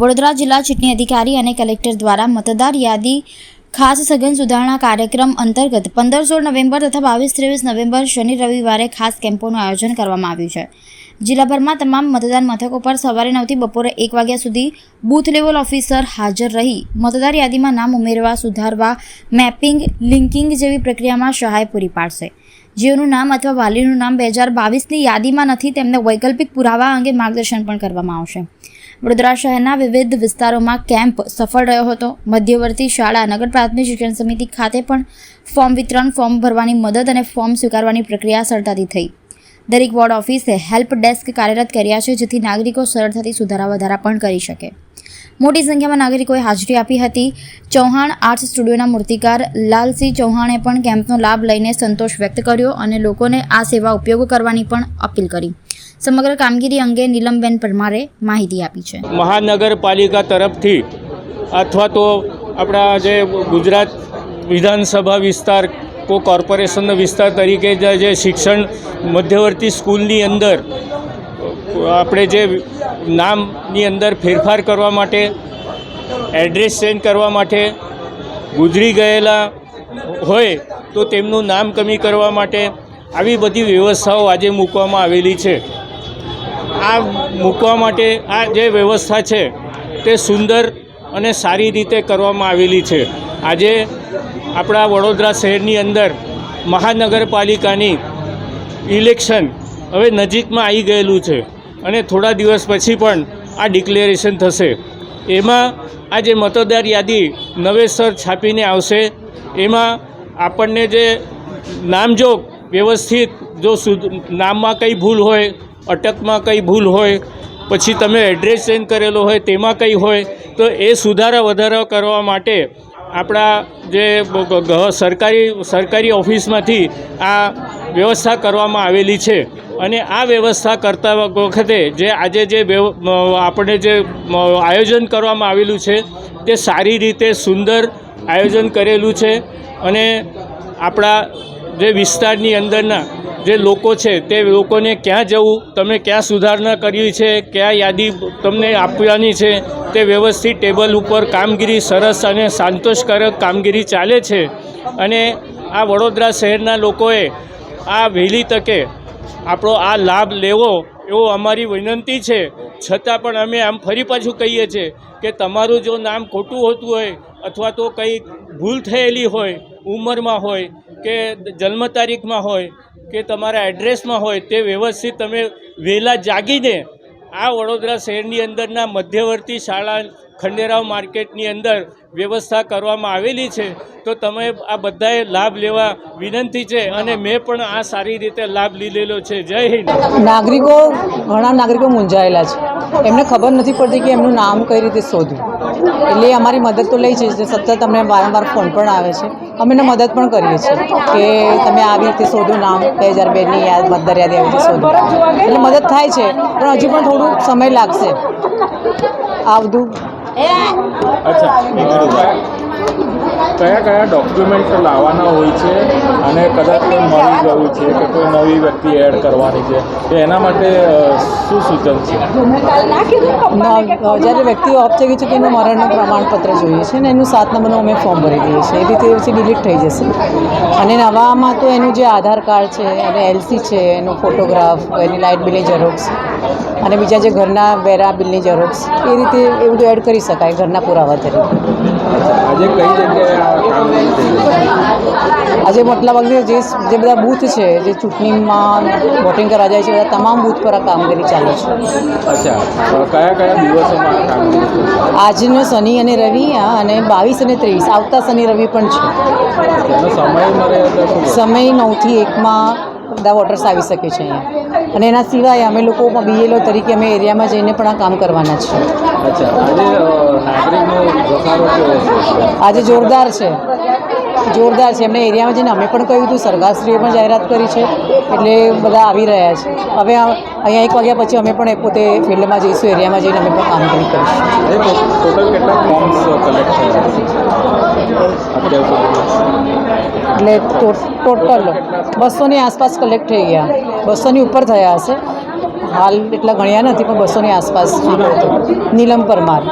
વડોદરા જિલ્લા ચૂંટણી અધિકારી અને કલેક્ટર દ્વારા મતદાર યાદી ખાસ સઘન સુધારણા કાર્યક્રમ અંતર્ગત પંદર સોળ નવેમ્બર તથા બાવીસ ત્રેવીસ નવેમ્બર શનિ રવિવારે ખાસ કેમ્પોનું આયોજન કરવામાં આવ્યું છે. જિલ્લાભરમાં તમામ મતદાન મથકો પર સવારે નવથી બપોરે એક વાગ્યા સુધી બૂથ લેવલ ઓફિસર હાજર રહી મતદાર યાદીમાં નામ ઉમેરવા, સુધારવા, મેપિંગ, લિંકિંગ જેવી પ્રક્રિયામાં સહાય પૂરી પાડશે. જેઓનું નામ અથવા વાલીનું નામ બે હજાર બાવીસની યાદીમાં નથી તેમને વૈકલ્પિક પુરાવા અંગે માર્ગદર્શન પણ કરવામાં આવશે. વડોદરા શહેરના વિવિધ વિસ્તારોમાં કેમ્પ સફળ રહ્યો હતો. મધ્યવર્તી શાળા, નગર પ્રાથમિક શિક્ષણ સમિતિ ખાતે પણ ફોર્મ વિતરણ, ફોર્મ ભરવાની મદદ અને ફોર્મ સ્વીકારવાની પ્રક્રિયા સરળતાથી થઈ. દરેક વોર્ડ ઓફિસે હેલ્પ ડેસ્ક કાર્યરત કર્યા છે, જેથી નાગરિકો સરળતાથી સુધારા વધારા પણ કરી શકે. મોટી સંખ્યામાં નાગરિકોએ હાજરી આપી હતી. ચૌહાણ આર્ટ્સ સ્ટુડિયોના મૂર્તિકાર લાલસિંહ ચૌહાણે પણ કેમ્પનો લાભ લઈને સંતોષ વ્યક્ત કર્યો અને લોકોને આ સેવા ઉપયોગ કરવાની પણ અપીલ કરી. સમગ્ર કામગીરી અંગે નીલમબેન પરમારે માહિતી આપી છે. મહાનગરપાલિકા તરફથી અથવા તો આપણા જે ગુજરાત વિધાનસભા વિસ્તાર, કો કોર્પોરેશનનો વિસ્તાર તરીકે જે શિક્ષણ મધ્યવર્તી સ્કૂલની અંદર, આપણે જે નામની અંદર ફેરફાર કરવા માટે, એડ્રેસ ચેન્જ કરવા માટે ગુજરી ગયેલા હોય, તો તેમનું નામ કમી કરવા માટે આવી બધી વ્યવસ્થાઓ આજે મૂકવામાં આવેલી છે. આ મૂકવા માટે આ જે વ્યવસ્થા છે તે સુંદર અને સારી રીતે કરવામાં આવેલી છે. આજે આપણા વડોદરા શહેરની અંદર મહાનગરપાલિકાની ઇલેક્શન હવે નજીકમાં આવી ગયેલું છે અને થોડા દિવસ પછી પણ આ ડિક્લેરેશન થશે. એમાં આ જે મતદાર યાદી નવેસર છાપીને આવશે, એમાં આપણને જે નામજોગ વ્યવસ્થિત જો નામમાં કંઈ ભૂલ હોય અટકમાં કંઈ ભૂલ હોય, પછી તમે એડ્રેસ ચેન્જ કરેલો હોય, તેમાં કંઈ હોય, તો એ સુધારા વધારા કરવા માટે આપણા જે સરકારી સરકારી ઓફિસમાંથી આ વ્યવસ્થા કરવામાં આવેલી છે. અને આ વ્યવસ્થા કરતા વખતે જે આજે જે આપણે જે આયોજન કરવામાં આવેલું છે, તે સારી રીતે સુંદર આયોજન કરેલું છે. અને આપણા જે વિસ્તારની અંદરના જે લોકો છે, તે લોકોને ક્યાં જવું, તમે ક્યાં સુધારણા કરવી છે, ક્યાં યાદી તમને આપવાની છે, તે વ્યવસ્થિત ટેબલ ઉપર કામગીરી સરસ અને સંતોષકારક કામગીરી ચાલે છે. અને આ વડોદરા શહેરના લોકોએ આ વહેલી તકે આપણો આ લાભ લેવો એવો અમારી વિનંતી છે. છતાં પણ અમે આમ ફરી પાછું કહીએ છીએ કે તમારું જો નામ ખોટું હોતું હોય અથવા તો કંઈ ભૂલ થયેલી હોય, ઉંમરમાં હોય કે જન્મ તારીખમાં હોય કે તમારા એડ્રેસમાં હોય તે વ્યવસ્થિત તમે વહેલા જાગીને આ વડોદરા શહેરની અંદરના મધ્યવર્તી શાળા ખંડેરાવ માર્કેટની અંદર વ્યવસ્થા કરવામાં આવેલી છે, તો તમે આ બધાએ લાભ લેવા વિનંતી છે અને મેં પણ આ સારી રીતે લાભ લીધેલો છે. જય હિન્દ. નાગરિકો, ઘણા નાગરિકો મૂંઝાયેલા છે. એમને ખબર નથી પડતી કે એમનું નામ કઈ રીતે શોધવું. એટલે અમારી મદદ તો લઈ છે સતત અમને વારંવાર ફોન પણ આવે છે. અમે એને મદદ પણ કરીએ છીએ કે તમે આવી રીતે શોધો નામ બે હજાર બેની યાદ મતદાર યાદી આવી રીતે શોધો એટલે મદદ થાય છે, પણ હજુ પણ થોડું સમય લાગશે. આ બધું કયા કયા ડોક્યુમેન્ટ લાવવાના હોય છે અને કદાચ કોઈ મળી ગયું છે કે કોઈ નવી વ્યક્તિ એડ કરવાની છે તો એના માટે શું સૂચન છે? જ્યારે વ્યક્તિ ઓફ થઈ ગઈ છે કે એનું મરણનું પ્રમાણપત્ર જોઈએ છે ને એનું સાત નંબરનું અમે ફોર્મ ભરી દઈએ છીએ. એ રીતે પછી ડિલીટ થઈ જશે. અને નવામાં તો એનું જે આધાર કાર્ડ છે અને એલસી છે એનો ફોટોગ્રાફ એની લાઇટ બિલની ઝેરોક્ષ અને બીજા જે ઘરના વેરા બિલની ઝેરોક્ષ એ રીતે એ બધું એડ કરી શકાય ઘરના પુરાવા તરીકે. આજે કઈ જગ્યાએ આજે મતલબ ભાગની જે જે બધા બૂથ છે જે ચૂંટણીમાં વોટિંગ કરવા જાય છે બધા તમામ બૂથ પર આ કામગીરી ચાલે છે. અચ્છા કયા કયા દિવસોમાં આજનો શનિ અને રવિ અને બાવીસ અને ત્રેવીસ. આવતા શનિ રવિ પણ છે. સમય છે? સમય નવથી એકમાં બધા વોટર્સ આવી શકે છે અહીંયા. અને એના સિવાય અમે લોકો બીએલઓ તરીકે અમે એરિયામાં જઈને પણ આ કામ કરવાના છે. અચ્છા આજે અ, નાગરિકનો ઘસારો કેવો છે? આજે જોરદાર છે. જોરદાર છે. એમને એરિયામાં જઈને અમે પણ કહ્યું હતું સરકારશ્રીએ પણ જાહેરાત કરી છે. એટલે બધા આવી રહ્યા છે. હવે અહીંયા એક વાગ્યા પછી અમે પણ પોતે ફિલ્ડમાં જઈશું એરિયામાં જઈને અમે પણ કામગીરી કરીશું. ટોટલ કેટલા ફોર્મ્સ કલેક્ટ થયા છે? અત્યાર સુધી એટલે ટોટલ બસોની આસપાસ કલેક્ટ થઈ ગયા. બસોની ઉપર થયા હશે. હાલ એટલા ગણ્યા નથી પણ બસોની આસપાસ. નીલમ પરમાર.